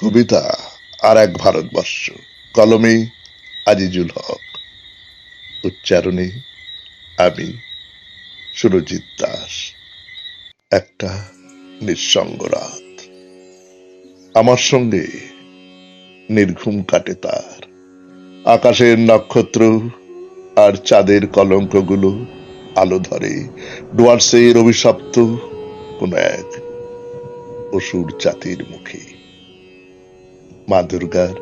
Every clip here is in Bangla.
কবিতা আর এক ভারতবর্ষ। কলমে আজিজুল হক। উচ্চারণে আমি সুরজিৎ দাস। একটা নিঃসঙ্গ রাত। আমার সঙ্গে নির্ঘুম কাটে তার। আকাশের নক্ষত্র আর চাঁদের কলঙ্কগুলো আলো ধরে। ডুয়ার্সের অভিশপ্ত কোন এক অসুর জাতির মুখে। মা দুর্গার।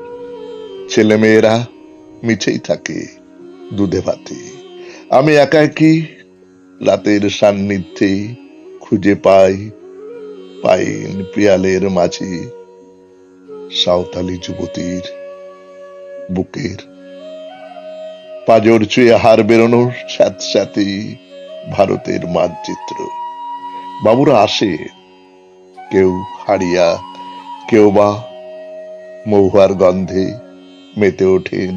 ছেলেমেয়েরা মিছেই থাকে দুধে ভাতে। আমি একা একই রাতের সান্নিধ্যে খুঁজে পাই পাইন পিয়ালের মাঝে সাঁওতালি যুবতীর বুকের। পাজর চুয়ে হার বেরোনোর স্যাঁতস্যাঁতে ভারতের মানচিত্র। বাবুরা আসে, কেউ হারিয়া, কেউ বা মহুয়ার গন্ধে মেতে ওঠেন।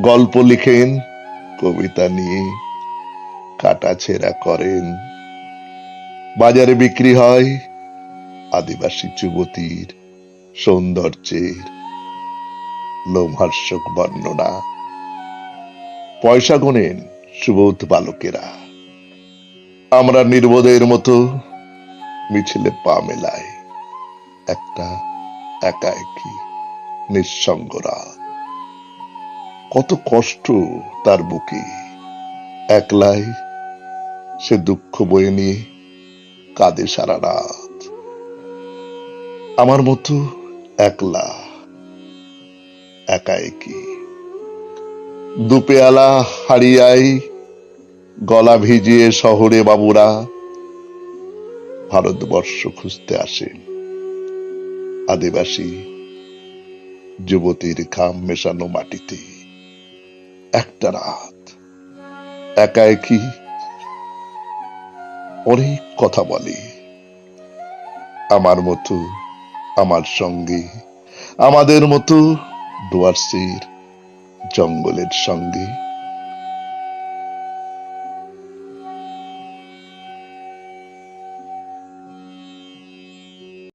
গল্প লিখেন, কবিতা নিয়ে কাটা ছেঁড়া করেন। বাজারে বিক্রি হয় আদিবাসী যুবতীর সৌন্দর্যের লোমহর্ষক বর্ণনা। পয়সা গোনেন সুবোধ বালকেরা। আমরা নির্বোধের মতো মিছিলে পা মেলায়, একটা একা একই নিঃসঙ্গ রাত কত কষ্ট তার বুকে। একলাই সে দুঃখ বয়ে নিয়ে কাঁদে সারা রাত। আমার মতো একলা, একা একই। দুপেয়ালা হারিয়াই গলা ভিজিয়ে শহরে বাবুরা ভারতবর্ষ খুঁজতে আসেন আদিবাসী যুবতীর ঘাম মেশানো মাটিতে। একটা রাত, একা একই অনেক কথা বলে। আমার মতো, আমার সঙ্গে, আমাদের মতো ডুয়ার্সের জঙ্গলের সঙ্গে।